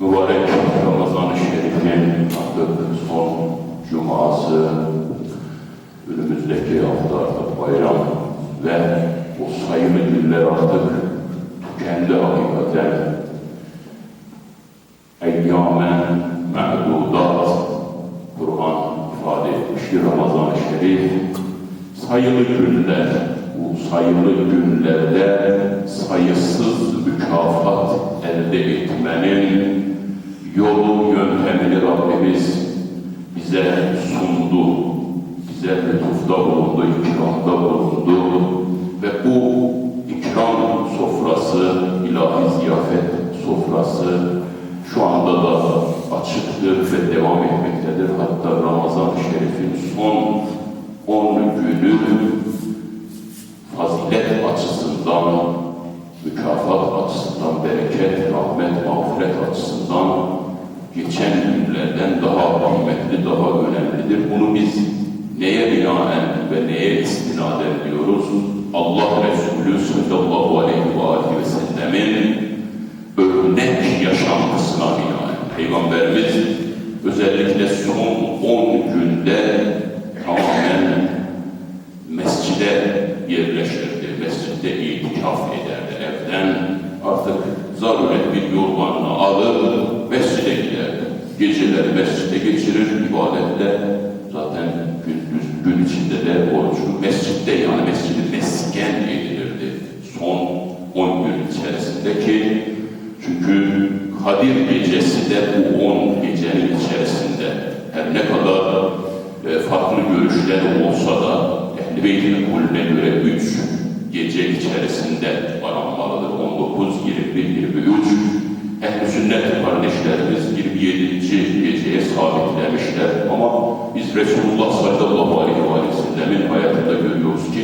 mübarek Ramazan-ı Şerif'in artık son cuması, önümüzdeki hafta artık bayram ve o sayılı günler artık tükendi hakikaten. Eyyâmen me'dudat Kur'an ifade etmiştir Ramazan-ı Şerif. Sayılı günler, bu sayılı günlerde sayısız mükafat elde etmenin yolu, yöntemini Rabbimiz bize sundu. Bize lütufta bulundu, ikramda bulundu. Geçen günlerden daha kıymetli, daha önemlidir. Bunu biz neye binaen ve neye istinaden diyoruz? Allah Resulü sallallahu aleyhi ve aleyhi ve sellemin örnek yaşantısına binaen. Peygamberimiz özellikle son 10 günde içerisindeki çünkü Kadir gecesi de bu 10 gecenin içerisinde her ne kadar e, farklı görüşler olsa da Ehl-i Beyt'in kulüne göre 3 gece içerisinde aranmalıdır. 19, 21, 23 Ehl-i Sünnet kardeşlerimiz 27. geceye sabitlemişler ama biz Resulullah sallallahu aleyhi ve sellemin hayatında görüyoruz ki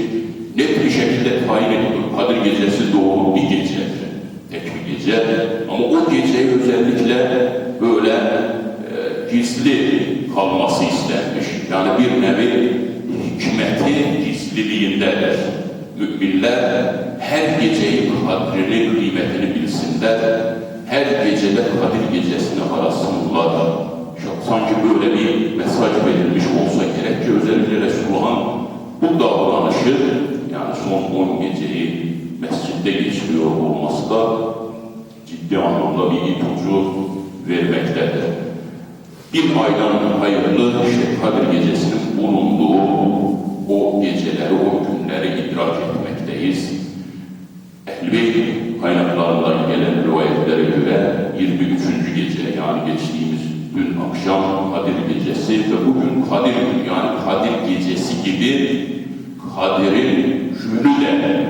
net bir şekilde tayin ediliyor. Kadir gecesi doğru bir gecedir. Tek bir gece ama o geceyi özellikle böyle e, gizli kalması istenmiş. Yani bir nevi hikmeti gizliliğindedir. Müminler her geceyi kadrini, kıymetini bilsinler. Her gecede Kadir gecesini arasınlar. Sanki böyle bir mesaj verilmiş olsa gerek ki özellikle Resulullah'ın bu davranışı yani son 10 geceyi geçiriyor olması da ciddi anlamda bir ipucu vermektedir. Bir aydan hayırlı işte Kadir Gecesi'nin bulunduğu o geceleri, o günleri idrak etmekteyiz. Ehl-i kaynaklarından gelen rivayetlere göre 23. gece yani geçtiğimiz dün akşam Kadir Gecesi ve bugün Kadir yani Kadir Gecesi gibi Kadir'in günü de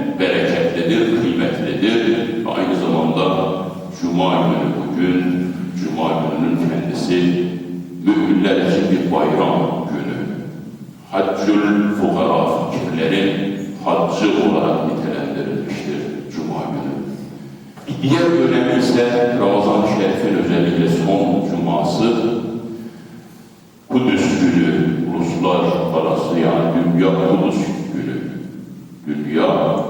Cuma günü bugün, Cuma gününün kendisi müminler için bir bayram günü. Haccül fukara fikirlerin haccı olarak nitelendirilmiştir Cuma günü. Bir diğer önemi ise Ramazan-ı Şerif'in özellikle son cuması Kudüs günü, uluslar arası yani Dünya Kudüs günü. Dünya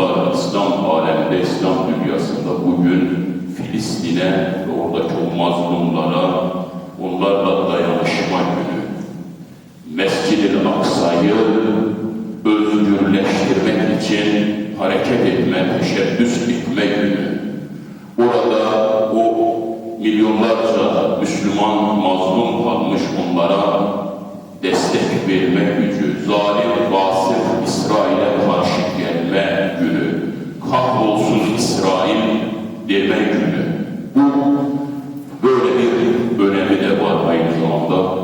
Müslümanlar İslam aleminde, İslam dünyasında bugün Filistin'e ve oradaki o mazlumlara, onlarla dayanışma günü. Mescid-i Aksa'yı özgürleştirmek için hareket etme, teşebbüs etme günü. Orada o milyonlarca Müslüman mazlum kalmış onlara destek verme gücü, zalim, vasıf İsrail'e karşı gelme günü, kahrolsun İsrail deme günü. Bu böyle bir önemi de var aynı zamanda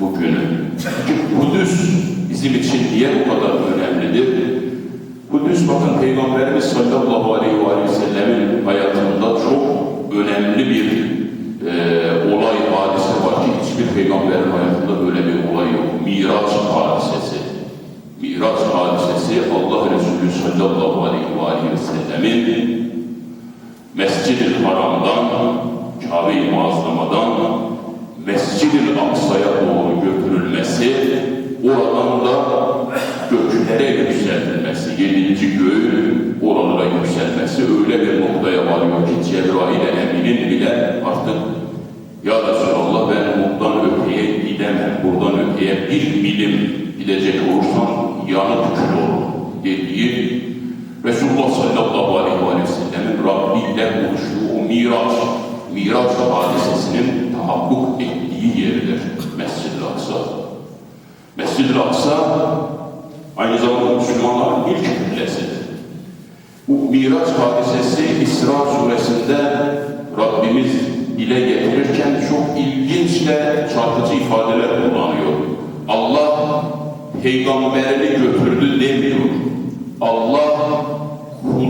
bu günün. Çünkü Kudüs bizim için niye bu kadar önemlidir? Kudüs bakın Peygamberimiz sallallahu aleyhi ve sellemin hayatında çok önemli bir e, olay, hadise var ki hiçbir peygamberin hayatında böyle bir olay yok. Miraç hadisesi. Miraç hadisesi Allah Resulü sallallahu aleyhi ve sellemin Mescid-i Haram'dan, Kabe-i Muazzama'dan Mescid-i Aksa'ya doğru götürülmesi, oradan da göklere yükseltilmesi, yedinci göğün oralara yükselmesi öyle bir noktaya varıyor ki Cebrail Emin'in bile artık Ya Resulallah ben buradan öteye gidemem, buradan öteye bir milim gidecek olursam yanıp kül olur. dediği Resulullah sallallahu aleyhi ve sellem'in Rabbi ile buluştuğu Miraç, Miraç hadisesinin tahakkuk ettiği yerdir Mescid-i Aksa. Mescid-i Aksa aynı zamanda Müslümanların ilk kıblesidir. Bu Miraç hadisesi İsra suresinde Rabbimiz dile getirirken çok ilginç ve çarpıcı ifadeler kullanıyor. Allah peygamberini götürdü demiyor. Allah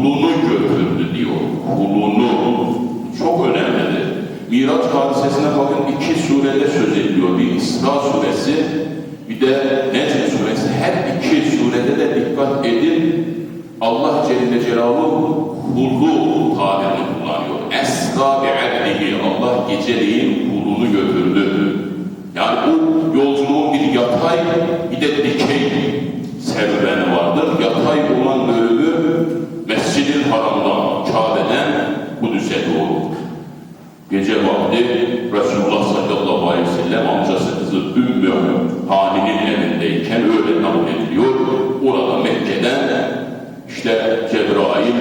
kulunu götürdü diyor. Kulunu. Çok önemlidir. Miraç hadisesine bakın iki surede söz ediliyor. Bir İsra suresi bir de Necm suresi. Her iki surede de dikkat edin. Allah Celle Celaluhu kulu tabirini kullanıyor. Esra bi abdihi. Allah geceleyin kulunu götürdü. Yani bu yolculuğun bir yatay bir de dikey serüveni vardır. Yatay olan bölümü Mescid-i Haram'dan, Kabe'den Kudüs'e doğru. Gece vakti Resulullah sallallahu aleyhi ve sellem amcası kızı Ümmü Hani'nin evindeyken öyle naklediliyor. Orada Mekke'den işte Cebrail,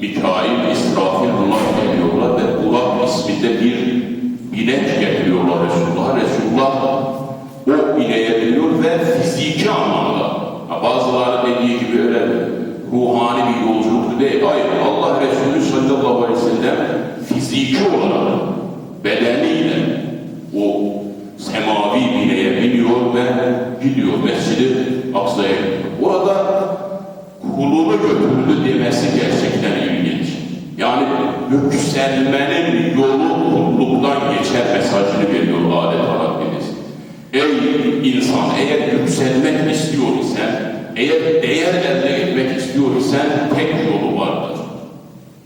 Mikail, İsrafil bunlar geliyorlar ve Burak isminde bir binek getiriyorlar Resulullah'a. Resulullah o bineğe biniyor ve fiziki anlamda bazıları dediği gibi öyle ruhani bir yolculuk değil. Hayır Allah Resulü sallallahu aleyhi ve sellem fiziki olarak bedeniyle o semavi bineğe biniyor ve gidiyor Mescid-i Aksa'ya. Orada kulunu götürdü demesi gerçekten ilginç. Yani yükselmenin yolu kulluktan geçer mesajını veriyor adeta Rabbimiz. Ey insan eğer yükselmek istiyor isen, eğer değer elde etmek istiyor isen tek yolu vardır.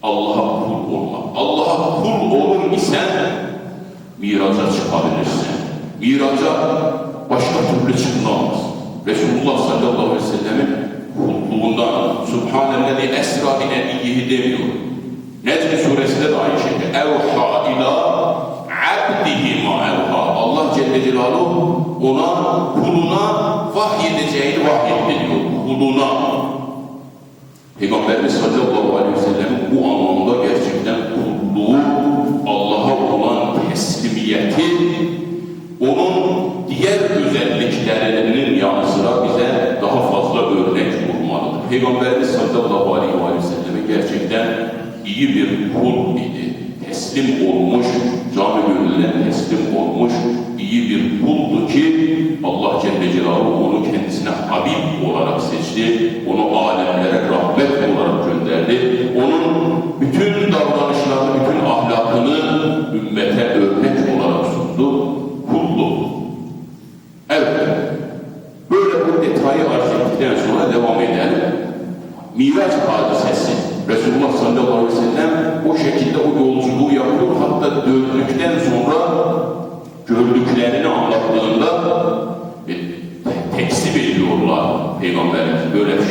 Allah'a kul olmak. Allah'a kul olur isen miraca çıkabilirsin. Miraca başka türlü çıkılamaz. Resulullah sallallahu aleyhi ve sellemin kulluğundan Subhanellezi esra bi nebiyyihi demiyor. Necm suresinde de aynı şekilde evha ila abdihi ma evha. Allah Celle Celaluhu ona kuluna vahyedeceğini vahyetti diyor. Kuluna. Peygamberimiz sallallahu aleyhi ve sellem bu anlamda gerçekten kulluğu Allah'a olan teslimiyeti onun diğer özelliklerinin yanı sıra bize daha fazla örnek olmalıdır. Peygamberimiz sallallahu aleyhi ve selleme gerçekten iyi bir kul idi. Teslim olmuş, canı gönülden teslim olmuş iyi bir kuldu ki Allah Celle Celaluhu onu kendisine Habib olarak seçti. Onu alemlere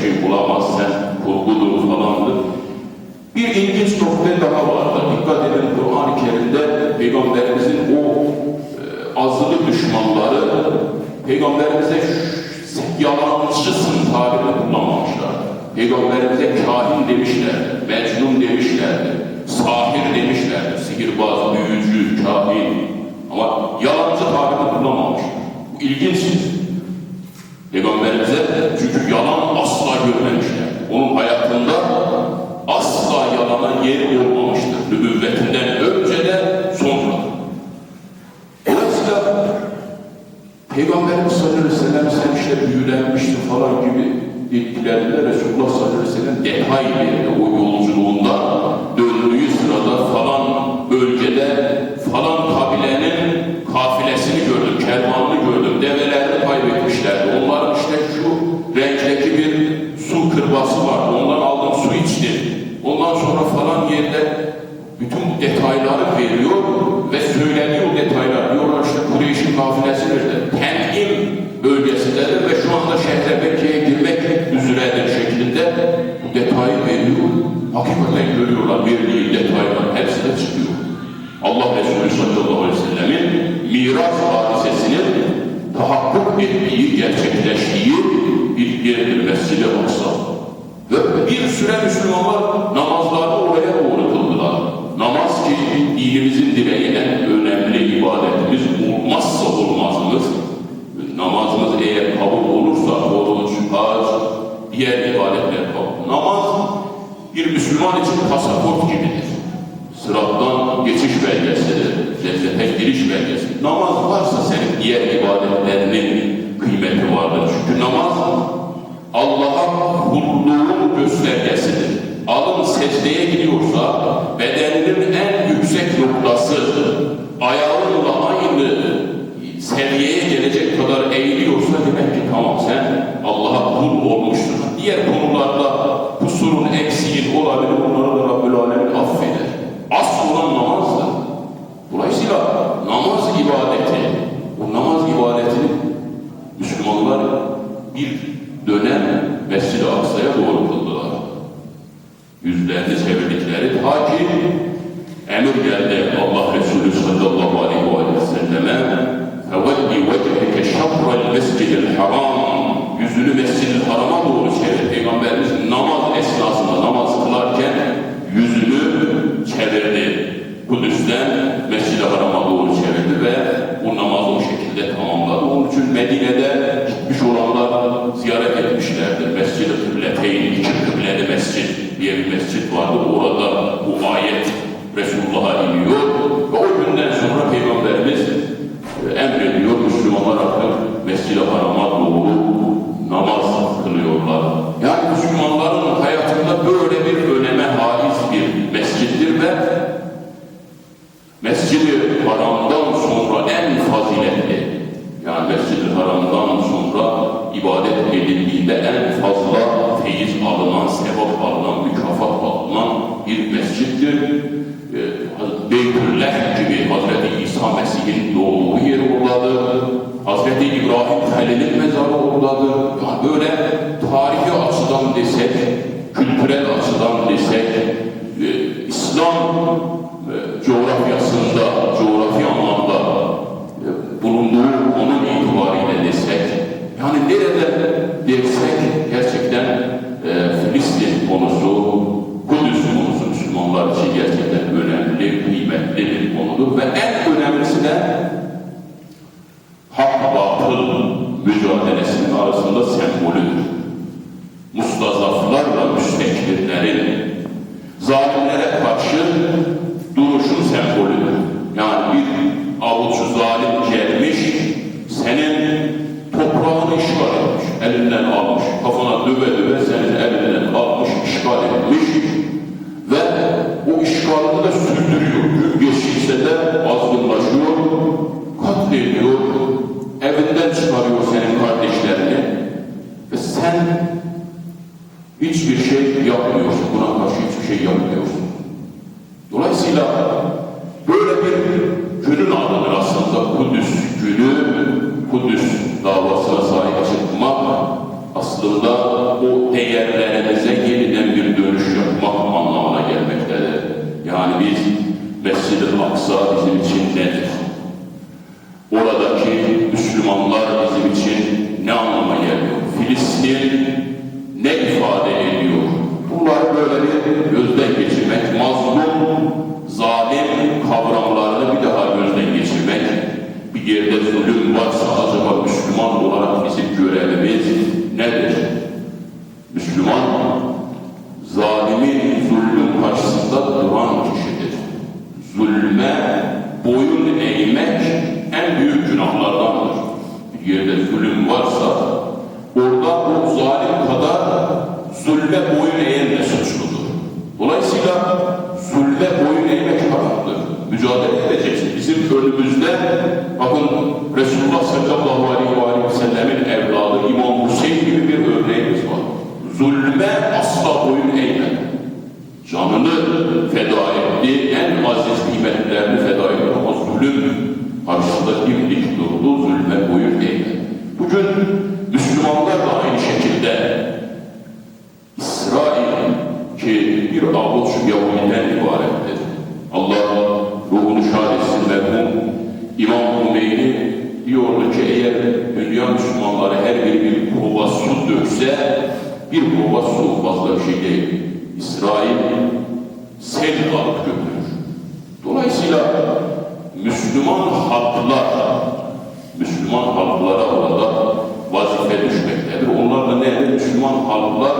şey bulamaz sen kurgudur falandır. Bir ilginç nokta daha vardır. Dikkat edin Kur'an-ı Kerim'de Peygamberimizin o e, azılı düşmanları Peygamberimize "Sen yalancısın tabirini kullanmamışlar. Peygamberimize kahin demişler, mecnun demişlerdi, sahir demişlerdi, sihirbaz, büyücü, kahin. Ama yalancı tabirini kullanmamış. Bu ilginç. Peygamberimize çünkü yalan görmemişler. Onun hayatında asla yalana yer olmamıştır. Nübüvvetinden önce de sonra. Dolayısıyla Peygamberimiz sallallahu aleyhi ve sellem sen işte büyülenmişsin falan gibi dediklerinde Resulullah sallallahu aleyhi ve sellem detay ayette bütün bu detayları veriyor ve söyleniyor detaylar. Diyorlar işte Kureyş'in kafilesidir de. Ten'im bölgesindedir ve şu anda şehre Mekke'ye girmek üzeredir şeklinde bu detayı veriyor. Hakikaten görüyorlar verdiği detaylar. Hepsi de çıkıyor. Allah Resulü sallallahu aleyhi ve sellemin miras hadisesinin tahakkuk ettiği, gerçekleştiği bir yerdir Mescid-i Ve bir süre Müslümanlar namazlarını oraya dinimizin direği en önemli ibadetimiz, olmazsa olmazımız. Namazımız eğer kabul olursa oruç, hac, diğer ibadetler kabul. Namaz bir Müslüman için pasaport gibidir. Sırattan geçiş belgesidir, cennete giriş belgesi. Namaz varsa senin diğer ibadetlerinin kıymeti vardır. Çünkü namaz Allah'a kulluğun göstergesidir. Alın secdeye gidiyorsa bedeninin en yüksek noktası ayağınla aynı seviyeye gelecek kadar eğiliyorsa demek ki tamam sen Allah'a kul olmuşsun. Diğer konularda kusurun, eksiğin olabilir. Onları da Rabbül Alemin affeder. Asıl olan namazdır. Dolayısıyla namaz ibadeti, bu namaz ibadetini Müslümanlar bir dönem Yüzlerini çevirdikleri ta ki emir geldi Allah Resulü sallallahu aleyhi ve selleme فَوَلِّ وَجْهَكَ شَطْرَ الْمَسْجِدِ الْحَرَامِ Yüzünü Mescid-i Haram'a doğru Mescid-i Haram'dan sonra en faziletli, yani Mescid-i Haram'dan sonra ibadet edildiğinde en fazla feyiz alınan, sevap alınan, mükafat alınan bir mescittir. Ee, Beytullah gibi Hazreti İsa Mesih'in doğduğu yer oradadır. Hazreti İbrahim Halil'in mezarı oradadır. Yani böyle tarihi açıdan desek, kültürel açıdan desek, e, İslam e, coğrafyasında, coğrafi anlamda e, bulunduğu onun itibariyle desek, yani nerede dersek gerçekten e, Filistin konusu, Kudüs konusu Müslümanlar için gerçekten önemli, kıymetli bir konudur ve en önemlisi de hak batıl mücadelesinin arasında sembolüdür. Mustazaflarla müstekbirlerin zalimlere karşı duruşun sembolüdür. Yani bir avuç zalim gelmiş, senin toprağını işgal etmiş, elinden almış, kafana döve döve senin elinden almış, işgal etmiş ve o işgalını da sürdürüyor. Zulme boyun eğmek en büyük günahlardandır. Bir yerde zulüm varsa orada o zalim kadar zulme boyun eğen de suçludur. Dolayısıyla zulme boyun eğmek haramdır. Mücadele edeceksin. Bizim önümüzde bakın Resulullah sallallahu aleyhi ve sellemin evladı İmam Hüseyin gibi bir örneğimiz var. Zulme asla boyun. Canını feda etti, en aziz kıymetlerini feda etti ama zulüm karşısında dimdik durdu, zulme boyun eğmedi. Bugün Müslümanlar da aynı şekilde İsrail ki bir avuç Yahudiden ibarettir. Allah ruhunu şad etsin merhum İmam Hümeyni eğer dünya Müslümanları her biri bir kova su dökse, bir kova su fazla bir şey değil. İsrail sel alıp götürür. Dolayısıyla Müslüman halklar, Müslüman halklara orada vazife düşmektedir. Onlar da nedir? Müslüman halklar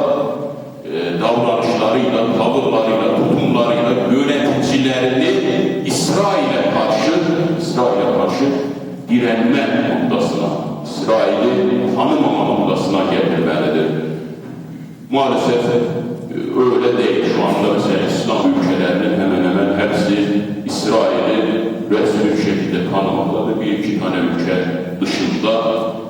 e, davranışlarıyla, tavırlarıyla, tutumlarıyla yöneticilerini İsrail'e karşı, İsrail'e karşı direnme noktasına, İsrail'i tanımama noktasına getirmelidir. Maalesef öyle değil. Şu anda mesela İslam ülkelerinin hemen hemen hepsi İsrail'i resmi şekilde tanımaktadır. Bir iki tane ülke dışında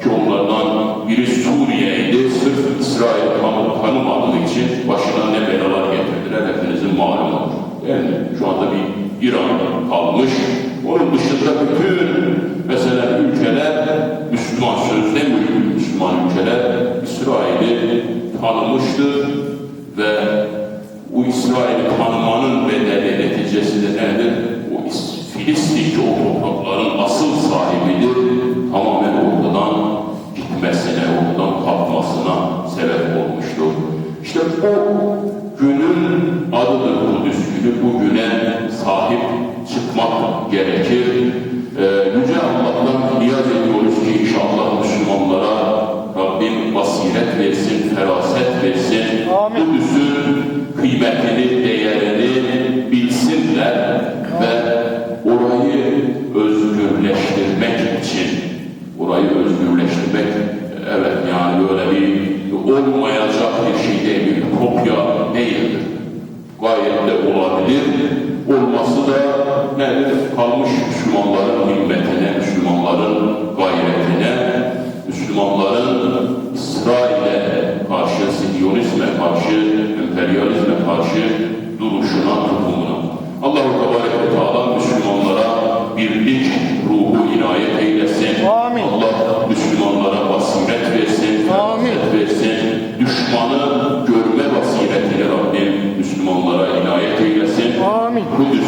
ki onlardan biri Suriye'ydi. Sırf İsrail'i tanı, tanımadığı için başına ne belalar getirdiler hepinizin malumu. Yani şu anda bir İran kalmış. Onun dışında bütün mesela ülkeler Müslüman sözde Müslüman ülkeler İsrail'i tanımıştır ve bu İsrail'i tanımanın bedeli neticesi de nedir? O İs- Filistinci toprakların asıl sahibidir. Tamamen ortadan gitmesine, ortadan kalkmasına sebep olmuştur. İşte o günün adıdır Kudüs günü. Bu güne sahip çıkmak gerekir. İsrail'e karşı, Siyonizme karşı, emperyalizme karşı duruşuna, tutumuna. Allah-u Tebarek ve Teala Müslümanlara birlik ruhu inayet eylesin. Amin. Allah Müslümanlara basiret versin, Amin. versin. Düşmanı görme basiretini Rabbim Müslümanlara inayet eylesin. Amin. Kudüs'ün